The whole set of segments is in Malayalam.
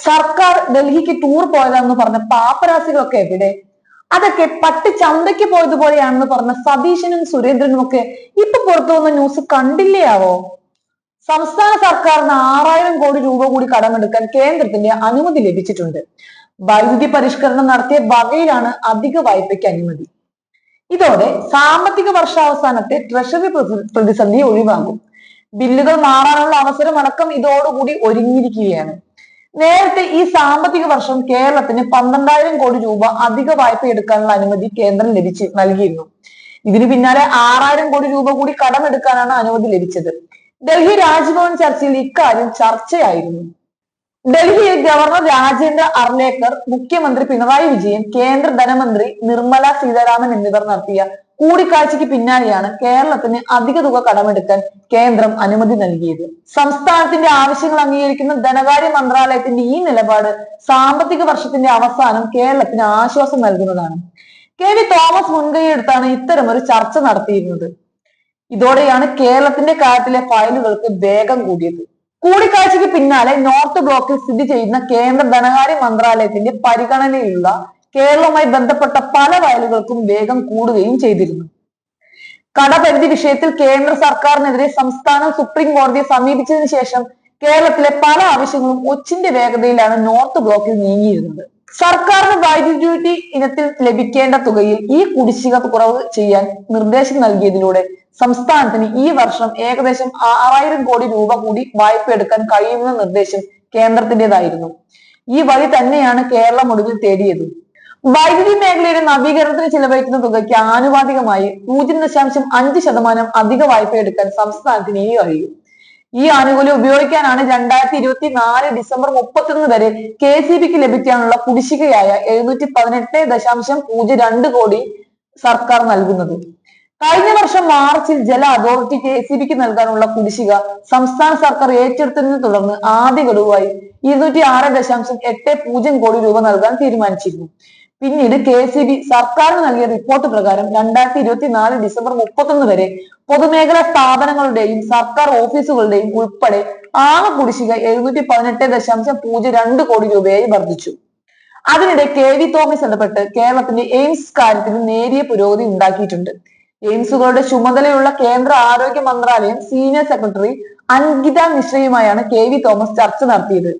സർക്കാർ ഡൽഹിക്ക് ടൂർ പോയതാണെന്ന് പറഞ്ഞ പാപ്പരാസികളൊക്കെ എവിടെ? അതൊക്കെ പട്ടി ചന്തയ്ക്ക് പോയതുപോലെയാണെന്ന് പറഞ്ഞ സതീശനും സുരേന്ദ്രനും ഒക്കെ ഇപ്പൊ പുറത്തു വന്ന ന്യൂസ് കണ്ടില്ലയാവോ സംസ്ഥാന സർക്കാരിന് ആറായിരം കോടി രൂപ കൂടി കടമെടുക്കാൻ കേന്ദ്രത്തിന്റെ അനുമതി ലഭിച്ചിട്ടുണ്ട്. വൈദ്യുതി പരിഷ്കരണം നടത്തിയ വകയിലാണ് അധിക വായ്പയ്ക്ക് അനുമതി. ഇതോടെ സാമ്പത്തിക വർഷാവസാനത്തെ ട്രഷറി പ്രതി- പ്രതിസന്ധി ഒഴിവാകും. ബില്ലുകൾ മാറാനുള്ള അവസരം അടക്കം ഇതോടുകൂടി ഒരുങ്ങിയിരിക്കുകയാണ്. നേരത്തെ ഈ സാമ്പത്തിക വർഷം കേരളത്തിന് പന്ത്രണ്ടായിരം കോടി രൂപ അധിക വായ്പ എടുക്കാനുള്ള അനുമതി കേന്ദ്രം ലഭിച്ച് നൽകിയിരുന്നു. ഇതിന് പിന്നാലെ ആറായിരം കോടി രൂപ കൂടി കടമെടുക്കാനാണ് അനുമതി ലഭിച്ചത്. ഡൽഹി രാജ്ഭവൻ ചർച്ചയിൽ ഇക്കാര്യം ചർച്ചയായിരുന്നു. ഡൽഹിയിൽ ഗവർണർ രാജേന്ദ്ര അർലേക്കർ മുഖ്യമന്ത്രി പിണറായി വിജയൻ കേന്ദ്ര ധനമന്ത്രി നിർമ്മല സീതാരാമൻ എന്നിവർ നടത്തിയ കൂടിക്കാഴ്ചയ്ക്ക് പിന്നാലെയാണ് കേരളത്തിന് അധിക തുക കടമെടുക്കാൻ കേന്ദ്രം അനുമതി നൽകിയത്. സംസ്ഥാനത്തിന്റെ ആവശ്യങ്ങൾ അംഗീകരിക്കുന്ന ധനകാര്യ മന്ത്രാലയത്തിന്റെ ഈ നിലപാട് സാമ്പത്തിക വർഷത്തിന്റെ അവസാനം കേരളത്തിന് ആശ്വാസം നൽകുന്നതാണ്. കെ വി തോമസ് ഇത്തരം ഒരു ചർച്ച നടത്തിയിരുന്നത്. ഇതോടെയാണ് കേരളത്തിന്റെ കാര്യത്തിലെ ഫയലുകൾക്ക് വേഗം കൂടിയത്. കൂടിക്കാഴ്ചയ്ക്ക് പിന്നാലെ നോർത്ത് ബ്ലോക്കിൽ സ്ഥിതി ചെയ്യുന്ന കേന്ദ്ര ധനകാര്യ മന്ത്രാലയത്തിന്റെ പരിഗണനയിലുള്ള കേരളവുമായി ബന്ധപ്പെട്ട പല വയലുകൾക്കും വേഗം കൂടുകയും ചെയ്തിരുന്നു. കടപരിധി വിഷയത്തിൽ കേന്ദ്ര സർക്കാരിനെതിരെ സംസ്ഥാനം സുപ്രീം കോടതിയെ സമീപിച്ചതിന് ശേഷം കേരളത്തിലെ പല ആവശ്യങ്ങളും ഒച്ചിന്റെ വേഗതയിലാണ് നോർത്ത് ബ്ലോക്കിൽ നീങ്ങിയിരുന്നത്. സർക്കാരിന് വൈദ്യുതി ഇനത്തിൽ ലഭിക്കേണ്ട തുകയിൽ ഈ കുടിശ്ശിക കുറവ് ചെയ്യാൻ നിർദ്ദേശം നൽകിയതിലൂടെ സംസ്ഥാനത്തിന് ഈ വർഷം ഏകദേശം ആറായിരം കോടി രൂപ കൂടി വായ്പ എടുക്കാൻ കഴിയുമെന്ന നിർദ്ദേശം കേന്ദ്രത്തിന്റേതായിരുന്നു. ഈ വഴി തന്നെയാണ് കേരളം ഒടുവിൽ തേടിയത്. വൈദ്യുതി മേഖലയുടെ നവീകരണത്തിന് ചിലവഴിക്കുന്ന തുകയ്ക്ക് ആനുപാതികമായി പൂജ്യം ദശാംശം അഞ്ച് ശതമാനം അധിക വായ്പ എടുക്കാൻ സംസ്ഥാനത്തിന് ഈ കഴിയും ഈ ആനുകൂല്യം ഉപയോഗിക്കാനാണ് രണ്ടായിരത്തി ഇരുപത്തി നാല് ഡിസംബർ മുപ്പത്തൊന്ന് വരെ കെ സി ബിക്ക് ലഭിക്കാനുള്ള കുടിശ്ശികയായ എഴുന്നൂറ്റി പതിനെട്ട് ദശാംശം പൂജ്യം രണ്ട് കോടി സർക്കാർ നൽകുന്നത്. കഴിഞ്ഞ വർഷം മാർച്ചിൽ ജല അതോറിറ്റി കെ സി ബിക്ക് നൽകാനുള്ള കുടിശ്ശിക സംസ്ഥാന സർക്കാർ ഏറ്റെടുത്തതിനെ തുടർന്ന് ആദ്യ ഗഡുവായി ഇരുന്നൂറ്റി ആറ് ദശാംശം എട്ട് പൂജ്യം കോടി രൂപ നൽകാൻ തീരുമാനിച്ചിരുന്നു. പിന്നീട് കെ സി ബി സർക്കാരിന് നൽകിയ റിപ്പോർട്ട് പ്രകാരം രണ്ടായിരത്തി ഇരുപത്തി നാല് ഡിസംബർ മുപ്പത്തൊന്ന് വരെ പൊതുമേഖലാ സ്ഥാപനങ്ങളുടെയും സർക്കാർ ഓഫീസുകളുടെയും ഉൾപ്പെടെ ആകെ കുടിശ്ശിക എഴുന്നൂറ്റി പതിനെട്ട് ദശാംശം പൂജ്യം രണ്ട് കോടി രൂപയായി വർദ്ധിച്ചു. അതിനിടെ കെ വി തോമസ് ഇടപെട്ട് കേരളത്തിന്റെ എയിംസ് കാര്യത്തിൽ നേരിയ പുരോഗതി ഉണ്ടാക്കിയിട്ടുണ്ട്. എയിംസുകളുടെ ചുമതലയുള്ള കേന്ദ്ര ആരോഗ്യ മന്ത്രാലയം സീനിയർ സെക്രട്ടറി അങ്കിത മിശ്രയുമായാണ് കെ വി തോമസ് ചർച്ച നടത്തിയത്.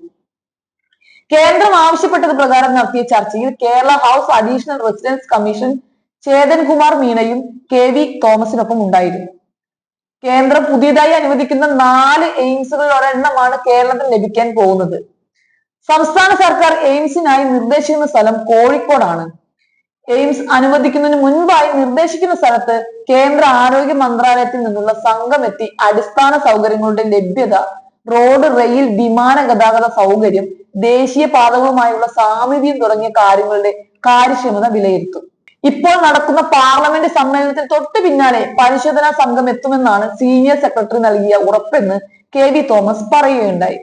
കേന്ദ്രം ആവശ്യപ്പെട്ടത് പ്രകാരം നടത്തിയ ചർച്ചയിൽ Kerala House additional residence commission Chetan Kumar മീനയും K V തോമസിനൊപ്പം ഉണ്ടായിരുന്നു. കേന്ദ്രം പുതിയതായി അനുവദിക്കുന്ന നാല് എയിംസുകളിൽ ഒരെണ്ണമാണ് കേരളത്തിന് ലഭിക്കാൻ പോകുന്നത്. സംസ്ഥാന സർക്കാർ എയിംസിനായി നിർദ്ദേശിക്കുന്ന സ്ഥലം കോഴിക്കോടാണ്. എയിംസ് അനുവദിക്കുന്നതിന് മുൻപായി നിർദ്ദേശിക്കുന്ന സ്ഥലത്ത് കേന്ദ്ര ആരോഗ്യ മന്ത്രാലയത്തിൽ നിന്നുള്ള സംഘം എത്തി അടിസ്ഥാന സൗകര്യങ്ങളുടെ ലഭ്യത റോഡ് റെയിൽ വിമാന ഗതാഗത സൗകര്യം ദേശീയ പാതകളുമായുള്ള സാമീപ്യം തുടങ്ങിയ കാര്യങ്ങളുടെ കാര്യക്ഷമത വിലയിരുത്തും. ഇപ്പോൾ നടക്കുന്ന പാർലമെന്റ് സമ്മേളനത്തിന് തൊട്ട് പിന്നാലെ പരിശോധനാ സംഘം എത്തുമെന്നാണ് സീനിയർ സെക്രട്ടറി നൽകിയ ഉറപ്പെന്ന് കെ വി തോമസ് പറയുകയുണ്ടായി.